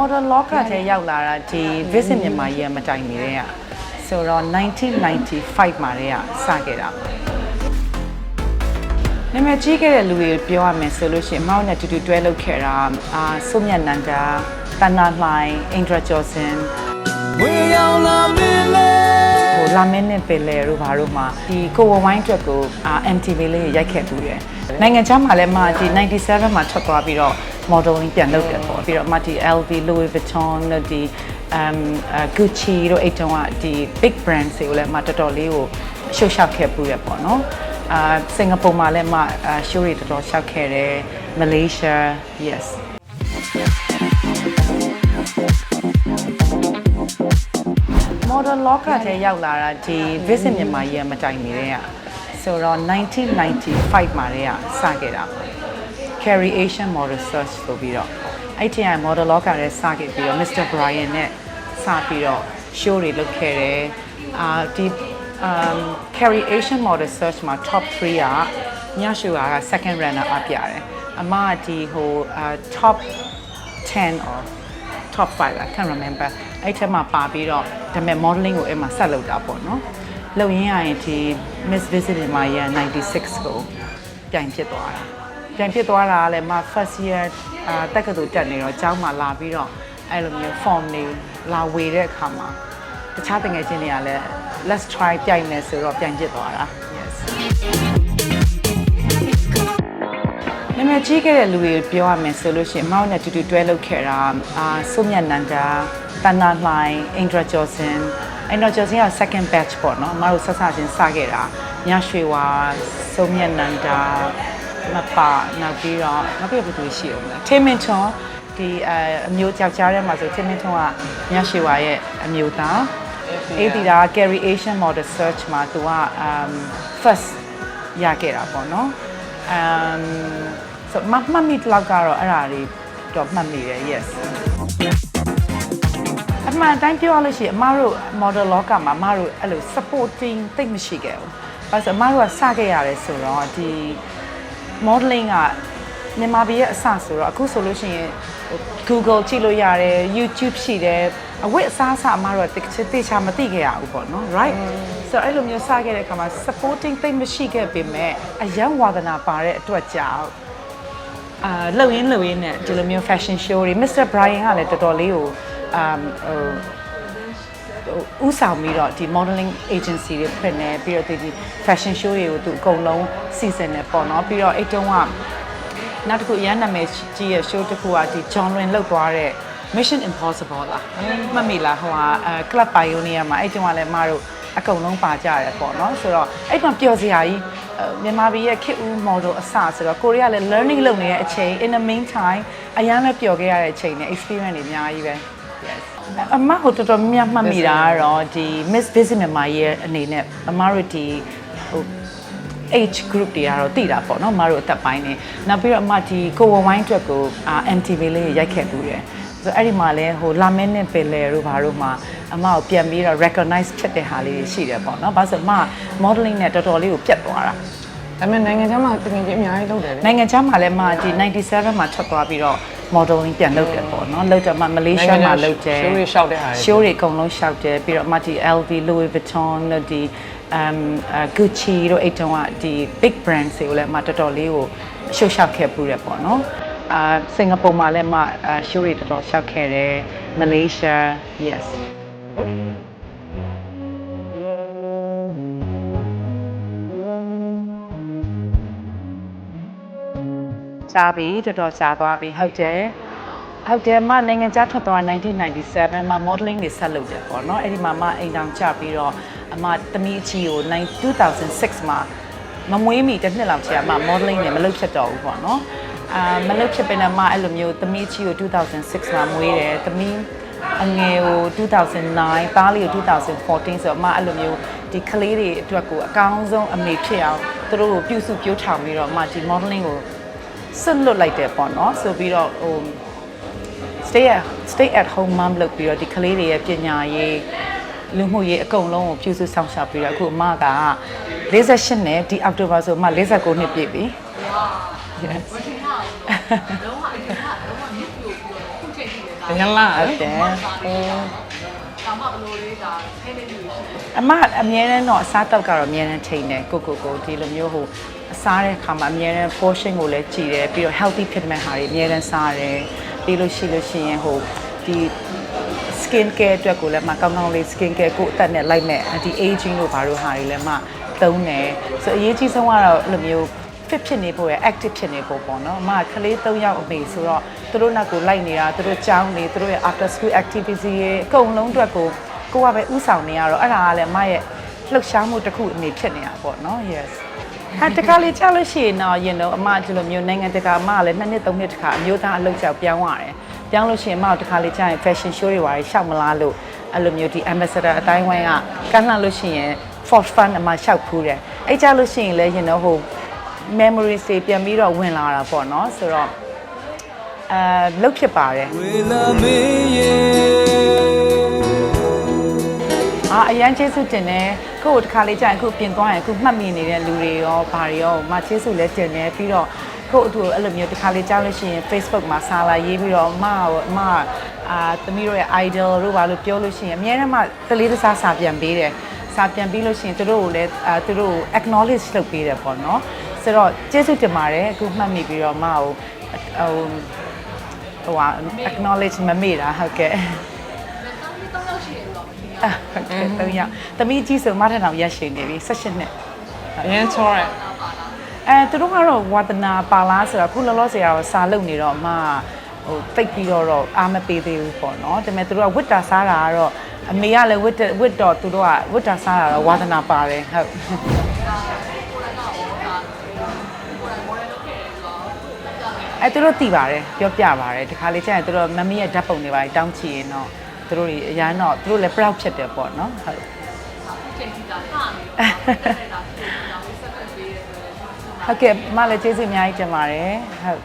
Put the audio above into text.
model locker ထဲရောက်လာတာဒီ visit မြန်မာကြီးကမတိုင်မီတဲ့ကဆိုတော့1995မှာတည်းကစခဲ့တာပါနာမည်ကြီးခဲ့တဲ့လူတွေပြောရမယ်ဆိုလို့ရှိရင်အမောက်နဲ့တူတူတွဲလုပ်ခဲ့တာအာစုမြတ်နန္ဒာတဏ္ဍလှိုင်အင်ဒရာကျော်စင်ဝင်ရောက်လာမင်းလေ ဟိုလာမင်းနဲ့ပယ်လေတို့ဘာတို့မှာဒီကိုဝဝိုင်းအတွက်ကိုအာ MTV လေးရိုက်ခဲ့ဘူးတယ်နိုင်ငံခြားမှာလည်းမှဒီ97မှာထွက်သွားပြီးတော့ modeling ပြန်လုပ်တယ်ပေါ့ပြီးတော့မှဒီ LV Louis Vuitton တို့ဒီ um uh, Gucci တို့အဲ့တုန်းကဒီ big brands တွေကိုလည်းမှတော်တော်လေးကိုရှုပ်ရှောက်ခဲ့ဘူးရပေါ့နော်အာစင်ကာပူမှာလည်းမှ show တွေတော်တော်ရှောက်ခဲ့တယ် Malaysia yes model locker ထဲရောက်လာတာဒီ visit မြန်မာကြီးကမတိုင်မီတဲ့ကဆိုတော့1995မှာတည်းကစခဲ့တာပါ Carry Asian Model Search ဆိုပြီးတော့အဲ့ဒီက model locker ထဲစခဲ့ပြီးတော့ Mr. Brian နဲ့စပြီးတော့ show တွေလုပ်ခဲ့တယ်အာဒီ um Carry Asian Model Search မှာ top 3ကညရှူက second runner up ရတယ်အမကဒီဟိုအာ top 10 or top 5 I can't remember အဲ့ထက်မှာပါပြီးတော့ဒါပေမဲ့ modeling ကိုအဲ့မှာဆက်လုပ်တာပေါ့နော်လုပ်ရင်းရရင်ဒီ Miss Visit မှာရ96ကိုပြိုင်ဖြစ်သွားတာပြိုင်ဖြစ်သွားတာကလည်းမ first year အာတက္ကသိုလ်တက်နေတော့ကျောင်းမှာလာပြီးတော့အဲ့လိုမျိုး form တွေလာဝေတဲ့အခါမှာတခြားတငယ်ချင်းတွေကလည်း let's try ပြိုင်မယ်ဆိုတော့ပြိုင်ဖြစ်သွားတာ yes နာမည်ကြီးခဲ့တဲ့လူတွေပြောရမယ်ဆိုလို့ရှိရင်အမောက်နဲ့တူတူတွဲလုပ်ခဲ့တာအာစုမြတ်နန္ဒာတဏ္ဍလှိုင်အင်ဒရာကျော်စင်အင်ဒရာကျော်စင်က second batch ပေါ့နော်အမတို့ဆက်ဆချင်းစခဲ့တာညရွှေဝါစုမြတ်နန္ဒာမပါနောက်ပြီးတော့နောက်ပြီးတော့ဘယ်သူရှိအောင်လဲထေမင်ချွန်ဒီအအမျိုးကြောက်ကြားထဲမှာဆိုထေမင်ချွန်ကညရွှေဝါရဲ့အမျိုးသားအေးဒီတာ Carry Asian Model Search မှာသူက um first ရခဲ့တာပေါ့နော် um ဆိုမမှတ်မိတော့ကတော့အဲ့ဒါတွေတော့မှတ်မိတယ် yes အမှန်တိုင်းပြောရလို့ရှိရင်အမတို့ model locker မှာအမတို့အဲ့လို supporting တိတ်မရှိခဲ့ဘူး။ဘာလို့လဲဆိုတော့အမတို့ကစခဲ့ရတယ်ဆိုတော့ဒီ modeling ကမြန်မာပြည်ရဲ့အစဆိုတော့အခုဆိုလို့ရှိရင်ဟို Google ကြည့်လို့ရတယ် YouTube ရှိတယ်အဝတ်အစားအစအမတို့ကတချတေချာမသိခဲ့ရဘူးပေါ့နော် right ဆိုတော့အဲ့လိုမျိုးစခဲ့တဲ့အခါမှာ supporting တိတ်မရှိခဲ့ပေမဲ့အယံဝါဒနာပါတဲ့အတွက်ကြောင့် အာလှုပ်ရင်းလှုပ်ရင်းနဲ့ဒီလိုမျိုး fashion show တွေ Mr. Brian ကလည်းတော်တော်လေးကိုအမ်ဟိုဟိုဥဆောင်ပြီးတော့ဒီ modeling agency တွေဖွင့်နေပြီးတော့ဒီ fashion show တွေကိုသူအကုန်လုံးစီစဉ်နေပေါ့နော်ပြီးတော့အဲ့တုန်းကနောက်တစ်ခုအရန်နာမည်ကြီးရဲ့ show တစ်ခုကဒီ John Lynn လောက်သွားတဲ့ Mission Impossible လားမှတ်မိလားဟိုဟာအဲ Club Pioneer မှာအဲ့တုန်းကလည်းမတို့ အကုန်လုံးပါကြရတယ်ပေါ့နော်ဆိုတော့အဲ့မှာပျော်စရာကြီးအဲမြန်မာပြည်ရဲ့ခေတ်ဦး model အစဆိုတော့ကိုရီးယားလည်း learning လုပ်နေတဲ့အချိန် in the meantime အရန်လည်းပျော်ခဲ့ရတဲ့အချိန်နဲ့ experience တွေအများကြီးပဲ yes အမဟိုတော်တော်များများမှတ်မိတာကတော့ဒီ Miss Visit မြန်မာရဲ့အနေနဲ့အမတို့ဒီဟို age group တွေကတော့တည်တာပေါ့နော်မတို့အသက်ပိုင်းနေနောက်ပြီးတော့အမဒီကိုဝဝိုင်းအတွက်ကိုအာ MTV လေးရိုက်ခဲ့ဘူးတယ်ဆိုတော့အဲ့ဒီမှာလဲဟိုလာမင်းနဲ့ပယ်လေတို့ဘာတို့မှာ အမကိုပြန်ပြီးတော့ recognize ဖြစ်တဲ့ဟာလေးတွေရှိတယ်ပေါ့နော်ဘာလို့ဆိုအမ modeling နဲ့တော်တော်လေးကိုပြတ်သွားတာဒါပေမဲ့နိုင်ငံခြားမှာတကယ်ကြီးအများကြီးလုပ်တယ်လေနိုင်ငံခြားမှာလည်းမဒီ97မှာထွက်သွားပြီးတော့ modeling ပြန်လုပ်တယ်ပေါ့နော်လုပ်တယ်မှမလေးရှားမှာလုပ်တယ် show တွေရှောက်တဲ့ဟာတွေ show တွေအကုန်လုံးရှောက်တယ်ပြီးတော့မှဒီ LV Louis Vuitton တို့ဒီ um uh, Gucci တို့အဲ့တုန်းကဒီ big brands တွေကိုလည်းမတော်တော်လေးကိုရှုပ်ရှောက်ခဲ့ပူတယ်ပေါ့နော်အာစင်ကာပူမှာလည်းမအာ show တွေတော်တော်ရှောက်ခဲ့တယ် Malaysia yes စားပြီတော်တော်စားသွားပြီဟုတ်တယ်ဟုတ်တယ်မနိုင်ငံခြားထွက်သွား1997မှာ modeling တွေဆက်လုပ်တယ်ပေါ့နော်အဲ့ဒီမှာမအိမ်တောင်ချပြီးတော့အမသမီးအချီကို2006မှာမမွေးမီတစ်နှစ်လောက်ချာမ modeling တွေမလုပ်ဖြစ်တော့ဘူးပေါ့နော်အာမလုပ်ဖြစ်ပေမဲ့မအဲ့လိုမျိုးသမီးအချီကို2006မှာမွေးတယ်သမီး အငယ်ကို2009သားလေးကို2014ဆိုတော့အမအဲ့လိုမျိုးဒီကလေးတွေအတွက်ကိုအကောင်းဆုံးအမေဖြစ်အောင်သူတို့ကိုပြုစုပြောထောင်ပြီးတော့အမဒီ modeling ကိုစွန့်လွတ်လိုက်တယ်ပေါ့နော်ဆိုပြီးတော့ဟို stay at stay at home mom လုပ်ပြီးတော့ဒီကလေးတွေရဲ့ပညာရေးလူမှုရေးအကုန်လုံးကိုပြုစုဆောင်ရှာပြီးတော့အခုအမက48နဲ့ဒီအောက်တိုဘာဆိုအမ49နှစ်ပြည့်ပြီ yes တကယ်လားဟုတ်တယ်တောင်မှ ဘလို့လေးဒါထိနေနေရှိတယ်အမအမြဲတမ်းတော့အစားတောက်ကတော့အမြဲတမ်းချိန်တယ်ကိုကိုကိုဒီလိုမျိုးဟိုအစားတဲ့ခါမှာအမြဲတမ်း portion ကိုလည်းကြည်တယ်ပြီးတော့ healthy ဖြစ်မဲ့ဟာတွေအမြဲတမ်းစားတယ်ပြီးလို့ရှိလို့ရှိရင်ဟိုဒီ skin care အတွက်ကိုလည်းမကောင်းကောင်းလေး skin care ကိုအသက်နဲ့လိုက်မဲ့ဒီ aging တို့ဘာလို့ဟာတွေလည်းမသုံးတယ်ဆိုအရေးကြီးဆုံးကတော့အဲ့လိုမျိုး fit ဖြစ်နေဖို့ရ active ဖြစ်နေဖို့ပေါ့နော်အမကကလေး၃ယောက်အမေဆိုတော့သူတို့နောက်ကိုလိုက်နေတာသူတို့ကြောင်းနေသူတို့ရဲ့ after school activity ရဲ့အကုန်လုံးအတွက်ကိုကိုကပဲဥဆောင်နေရတော့အဲ့ဒါကလည်းအမရဲ့လှုပ်ရှားမှုတစ်ခုအနေဖြစ်နေတာပေါ့နော် yes ဟာတခါလေကြားလို့ရှိရင်တော့ရင်တော့အမဒီလိုမျိုးနိုင်ငံတကာအမကလည်းနှစ်နှစ်သုံးနှစ်တခါအမျိုးသားအလုပ်ကြောက်ပြောင်းရတယ်ပြောင်းလို့ရှိရင်အမကတခါလေကြားရင် fashion show တွေပါရှောက်မလားလို့အဲ့လိုမျိုးဒီ ambassador အတိုင်းဝိုင်းကကမ်းလှမ်းလို့ရှိရင် for fun အမရှောက်ဖူးတယ်အဲ့ကြလို့ရှိရင်လည်းရင်တော့ဟို memories တွေပြန်ပြီးတော့ဝင်လာတာပေါ့နော်ဆိုတော့အဲလုတ်ဖြစ်ပါတယ်ဝေလာမင်းရဲ့အာအရန်ကျေးဇူးတင်တယ်ကိုယ့်ကိုတစ်ခါလေးကြာရင်အခုပြင်သွားရင်အခုမှတ်မိနေတဲ့လူတွေရောဘာတွေရောမကျေးဇူးလည်းတင်တယ်ပြီးတော့ကိုယ့်အတူအဲ့လိုမျိုးတစ်ခါလေးကြားလို့ရှိရင် Facebook မှာစာလာရေးပြီးတော့အမရောအမအာသမီးတို့ရဲ့ idol တို့ဘာလို့ပြောလို့ရှိရင်အများနဲ့မှတလေးတစားစာပြန်ပေးတယ်စာပြန်ပြီးလို့ရှိရင်သူတို့ကိုလည်းအာသူတို့ကို acknowledge လုပ်ပေးတယ်ပေါ့နော် ဆိုတော့ကျေးဇူးတင်ပါတယ်အခုမှတ်မိပြီးတော့အမကိုဟိုဟိုဟာ acknowledge မမေ့တာဟုတ်ကဲ့တောင်းတော့ရှိတယ်တော့မသိဘူးအာဟုတ်ကဲ့သုံးယောက်သမီးကြီးဆိုမထထောင်ရရှိနေပြီ16နှစ်အရင်ချောရဲအဲသူတို့ကတော့ဝါသနာပါလားဆိုတော့ခုလောလောဆယ်ကတော့စာလုပ်နေတော့အမဟိုတိတ်ပြီးတော့တော့အားမပေးသေးဘူးပေါ့နော်ဒါပေမဲ့သူတို့ကဝစ်တာစားတာကတော့အမေကလည်းဝစ်ဝစ်တော့သူတို့ကဝစ်တာစားတာတော့ဝါသနာပါတယ်ဟုတ် အဲသူတို့တည်ပါတယ်ပြောပြပါတယ်ဒီခါလေးကျရင်သူတို့မမီးရဲ့ဓာတ်ပုံတွေပါတောင်းချင်ရင်တော့သူတို့တွေအရန်တော့သူတို့လည်း proud ဖြစ်တယ်ပေါ့နော်ဟုတ်ချိန်ကြည့်တာဟာနေတာဖြစ်နေတာဝိစက်ပေးရတယ်ဆိုတော့ဟုတ်ကဲ့မလည်းကျေးဇူးအများကြီးတင်ပါတယ်ဟုတ်